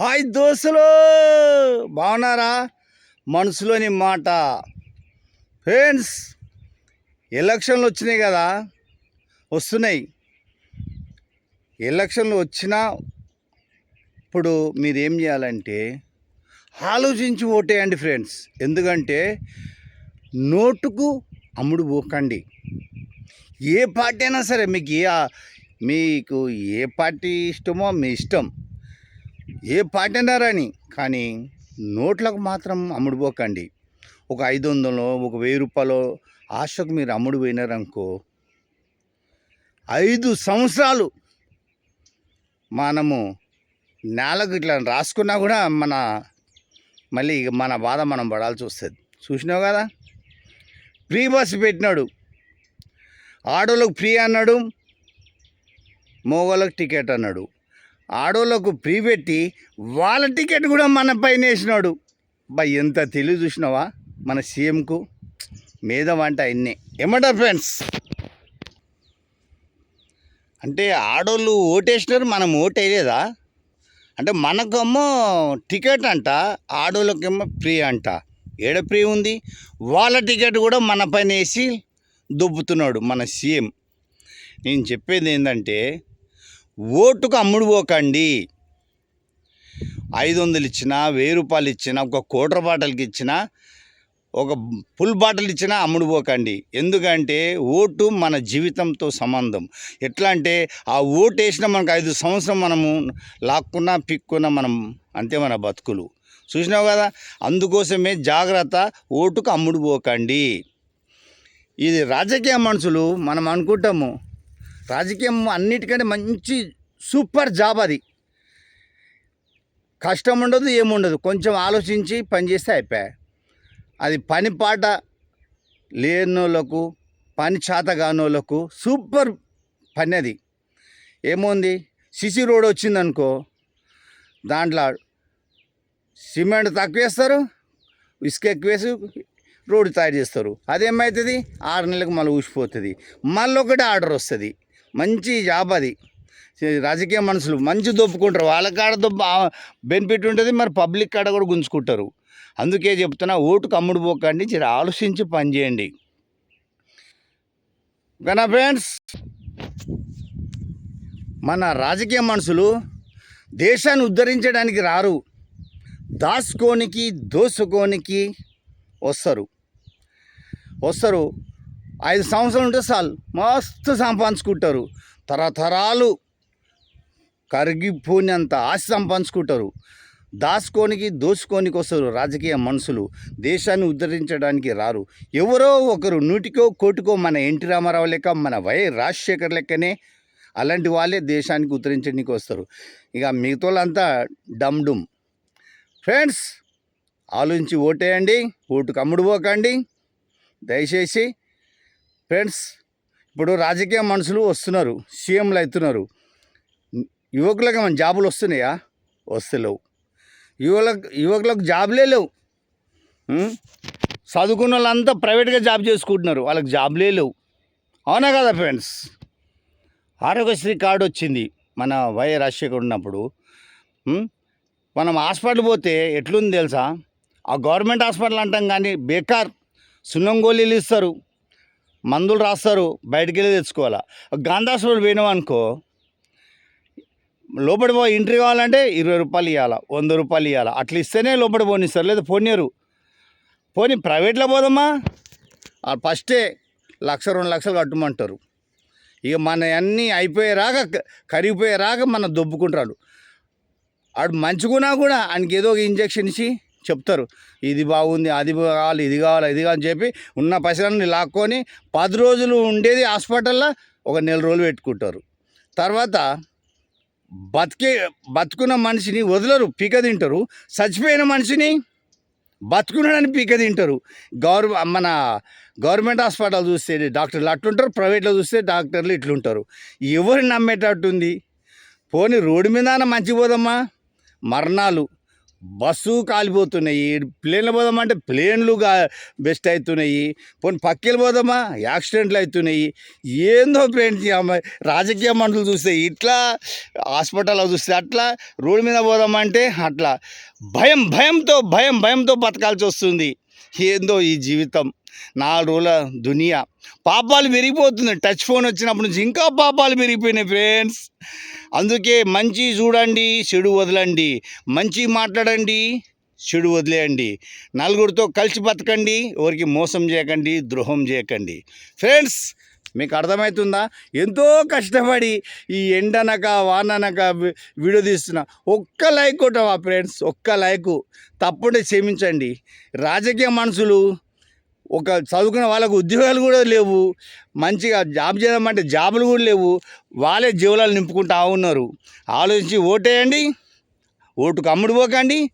Hi దోస్తులు! బాగున్నారా? మనసులోని మాట. ఫ్రెండ్స్ ఎలక్షన్లు వచ్చినాయి కదా? వస్తున్నాయి. ఎలక్షన్లు వచ్చినా ఇప్పుడు మీరు ఏం చేయాలంటే ఆలోచించి ఓటేయండి ఫ్రెండ్స్. ఎందుకంటే నోటుకు అమ్ముడు పోకండి. ఏ పార్టీ అయినా సరే మీకు మీకు ఏ పార్టీ ఇష్టమో మీ ఇష్టం. ఏ పార్టీ అయినా రాని కానీ నోట్లకు మాత్రం అమ్ముడుపోకండి ఒక ఐదు వందలు ఒక వెయ్యి రూపాయలు ఆశకు మీరు అమ్ముడు పోయినారనుకో ఐదు సంవత్సరాలు మనము నేలకు ఇట్లా రాసుకున్నా కూడా మన మళ్ళీ ఇక మన బాధ మనం పడాల్సి వస్తుంది. చూసినావు కదా? ఫ్రీ బస్సు పెట్టినాడు. ఆడోళ్ళకు ఫ్రీ అన్నాడు. మోగోళ్ళకి టికెట్ అన్నాడు. ఆడోళ్ళకు ప్రీ పెట్టి వాళ్ళ టికెట్ కూడా మన పైన వేసినాడు. బా ఎంత తెలివి చూసినావా మన సీఎంకు? మీద వంట అన్నీ ఏమంటారు ఫ్రెండ్స్? అంటే ఆడోళ్ళు ఓటేసినారు మనం ఓటేయలేదా? అంటే మనకేమో టికెట్ అంట ఆడోళ్ళకేమో ఫ్రీ అంట. ఏడ ఫ్రీ ఉంది? వాళ్ళ టికెట్ కూడా మన పైన వేసి దొబ్బుతున్నాడు మన సీఎం. నేను చెప్పేది ఏంటంటే ఓటుకు అమ్ముడు పోకండి. ఐదు వందలు ఇచ్చినా వెయ్యి రూపాయలు ఇచ్చినా ఒక కోటర్ బాటలకి ఇచ్చినా ఒక ఫుల్ బాటిల్ ఇచ్చినా అమ్ముడు పోకండి. ఎందుకంటే ఓటు మన జీవితంతో సంబంధం. ఎట్లా అంటే ఆ ఓటు వేసిన మనకు ఐదు సంవత్సరం మనము లాక్కున్నా పిక్కున్నా మనం అంతే మన బతుకులు. చూసినావు కదా? అందుకోసమే జాగ్రత్త ఓటుకు అమ్ముడు పోకండి. ఇది రాజకీయ మనుషులు మనం అనుకుంటాము రాజకీయం అన్నిటికంటే మంచి సూపర్ జాబ్ అది. కష్టం ఉండదు ఏముండదు కొంచెం ఆలోచించి పని చేస్తే అయిపోయాయి అది పని పాట లేనోళ్ళకు పని చేత కానోళ్ళకు సూపర్ పని అది. ఏముంది? సిసి రోడ్ వచ్చిందనుకో దాంట్లో సిమెంట్ తక్కువ వేస్తారు ఇసుక ఎక్కువ వేసి రోడ్డు తయారు చేస్తారు. అదేమవుతుంది ఆరు నెలలకు మళ్ళీ ఊసిపోతుంది. మళ్ళీ ఒకటి ఆర్డర్ వస్తుంది. మంచి జాబ్ అది. రాజకీయ మనుషులు మంచి దొప్పుకుంటారు. వాళ్ళ కాడ దొబ్బ బెనిఫిట్ ఉంటుంది మరి పబ్లిక్ కాడ కూడా గుంజుకుంటారు. అందుకే చెప్తున్నా ఓటుకు అమ్ముడు పోకండి జర ఆలోచించి పని చేయండి. ఓకేనా ఫ్రెండ్స్ మన రాజకీయ మనుషులు దేశాన్ని ఉద్ధరించడానికి రారు. దాసుకోనికి దోసుకోనికి వస్తారు. వస్తారు. ఐదు సంవత్సరాలు ఉంటే చాలు. మస్తు సంపాదించుకుంటారు. తరతరాలు కరిగిపోయినంత ఆశ సంపాదించుకుంటారు. దాచుకోనికి దోచుకోనికి వస్తారు రాజకీయ మనుషులు. దేశాన్ని ఉద్ధరించడానికి రారు. ఎవరో ఒకరు నూటికో కోటికో మన ఎన్టీ రామారావు లెక్క మన వై రాజశేఖర్ లెక్కనే అలాంటి వాళ్ళే దేశానికి ఉద్ధరించడానికి వస్తారు. ఇక మిగతాళ్ళంతా డమ్ డుమ్. ఫ్రెండ్స్ ఆలోచించి ఓటేయండి ఓటు కమ్ముడు పోకండి. దయచేసి ఫ్రెండ్స్ ఇప్పుడు రాజకీయ మనుషులు వస్తున్నారు సీఎంలు అవుతున్నారు. యువకులకు మన జాబులు వస్తున్నాయా? వస్తలేవు. యువలకు యువకులకు జాబులే లేవు. చదువుకున్న వాళ్ళంతా ప్రైవేట్గా జాబ్ చేసుకుంటున్నారు. వాళ్ళకి జాబులే లేవు. అవునా కదా ఫ్రెండ్స్? ఆరోగ్యశ్రీ కార్డు వచ్చింది మన వై రాజశేఖర్ ఉన్నప్పుడు. మనం హాస్పిటల్ పోతే ఎట్లుంది తెలుసా? ఆ గవర్నమెంట్ హాస్పిటల్ అంటాం కానీ బేకార్. సున్నం గోళీలు ఇస్తారు. మందులు రాస్తారు బయటికి వెళ్ళి తెచ్చుకోవాలా. గాంధీ పోయినామనుకో పోయినాం లోపలి పో ఇంట్రీ కావాలంటే ఇరవై రూపాయలు ఇవ్వాలా వంద రూపాయలు ఇవ్వాలా అట్లా ఇస్తేనే లోపల పోనిస్తారు లేదా పోనీయరు. పోనీ ప్రైవేట్లో పోదమ్మా ఫస్టే లక్ష రెండు లక్షలు కట్టమంటారు. ఇక మన అన్నీ అయిపోయేరాక కరిగిపోయేరాక మన దొబ్బుకుంటాడు ఆడు మంచుకున్నా కూడా ఆయనకి ఏదో ఒక ఇంజక్షన్ ఇచ్చి చెప్తారు. ఇది బాగుంది అది కావాలి ఇది కావాలి ఇది కావాలని చెప్పి ఉన్న పైసలన్నీ లాక్కొని పది రోజులు ఉండేది హాస్పిటల్లో ఒక నెల రోజులు పెట్టుకుంటారు. తర్వాత బతికే బతుకున్న మనిషిని వదలరు పీక తింటారు. చచ్చిపోయిన మనిషిని బతుకున్నాడని పీక తింటారు. గవర్ మన గవర్నమెంట్ హాస్పిటల్ చూస్తే డాక్టర్లు అట్లుంటారు ప్రైవేట్లో చూస్తే డాక్టర్లు ఇట్లుంటారు. ఎవరిని నమ్మేటట్టుంది? పోనీ రోడ్డు మీద మంచి పోదమ్మా? మరణాలు బస్సు కాలిపోతున్నాయి. ప్లేన్లు పోదామంటే ప్లేన్లు బెస్ట్ అవుతున్నాయి పోనీ పక్కెలు పోదామా? యాక్సిడెంట్లు అవుతున్నాయి ఏందో పెయింట్ అమ్మాయి రాజకీయ మంటలు చూస్తే ఇట్లా హాస్పిటల్లో చూస్తే అట్లా రోడ్డు మీద పోదామంటే అట్లా. భయం భయంతో భయం భయంతో బతకాల్సి వస్తుంది. ఏందో ఈ జీవితం. నాలుగు రోజుల దునియా. పాపాలు పెరిగిపోతుంది టచ్ ఫోన్ వచ్చినప్పటి నుంచి ఇంకా పాపాలు పెరిగిపోయినాయి ఫ్రెండ్స్. అందుకే మంచి చూడండి చెడు వదలండి. మంచి మాట్లాడండి చెడు వదిలేయండి. నలుగురితో కలిసి బతకండి ఎవరికి మోసం చేయకండి ద్రోహం చేయకండి. ఫ్రెండ్స్ మీకు అర్థమవుతుందా ఎంతో కష్టపడి ఈ ఎండనక వాననక వి- వీడియో తీస్తున్నా. ఒక్క లైక్ కొట్టవా ఫ్రెండ్స్? ఒక్క లైకు. తప్పుండే క్షమించండి. రాజకీయ మనుషులు ఒక చదువుకున్న వాళ్ళకు ఉద్యోగాలు కూడా లేవు. మంచిగా జాబ్ చేయమంటే జాబులు కూడా లేవు. వాళ్ళే జీవనాలు నింపుకుంటా ఉన్నారు. ఆలోచించి ఓటేయండి. ఓటుకు అమ్ముడు పోకండి.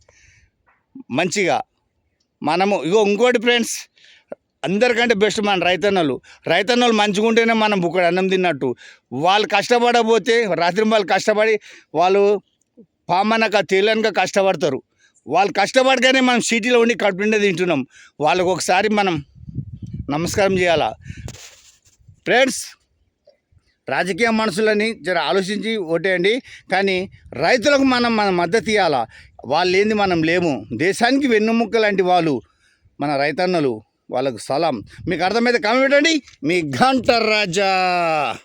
మంచిగా మనము ఇగో ఇంకోటి ఫ్రెండ్స్ అందరికంటే బెస్ట్ మన రైతన్నలు. రైతన్నలు మంచిగా ఉంటేనే మనం బుక్కడు అన్నం తిన్నట్టు. వాళ్ళు కష్టపడకపోతే రాత్రి వాళ్ళు కష్టపడి వాళ్ళు పామనక తేలనక కష్టపడతారు. వాళ్ళు కష్టపడగానే మనం సిటీలో ఉండి కడుపుండే తింటున్నాం. వాళ్ళకు ఒకసారి మనం నమస్కారం చేయాలా? ఫ్రెండ్స్ రాజకీయ మనుషులని జర ఆలోచించి ఓటేయండి. కానీ రైతులకు మనం మన మద్దతు ఇవ్వాలా వాళ్ళు ఏంది మనం లేము? దేశానికి వెన్నుముక్క లాంటి వాళ్ళు మన రైతన్నలు. వాళ్ళకు సలాం. మీకు అర్థమైతే కామెంట్ పెట్టండి. మీ గంట రాజా!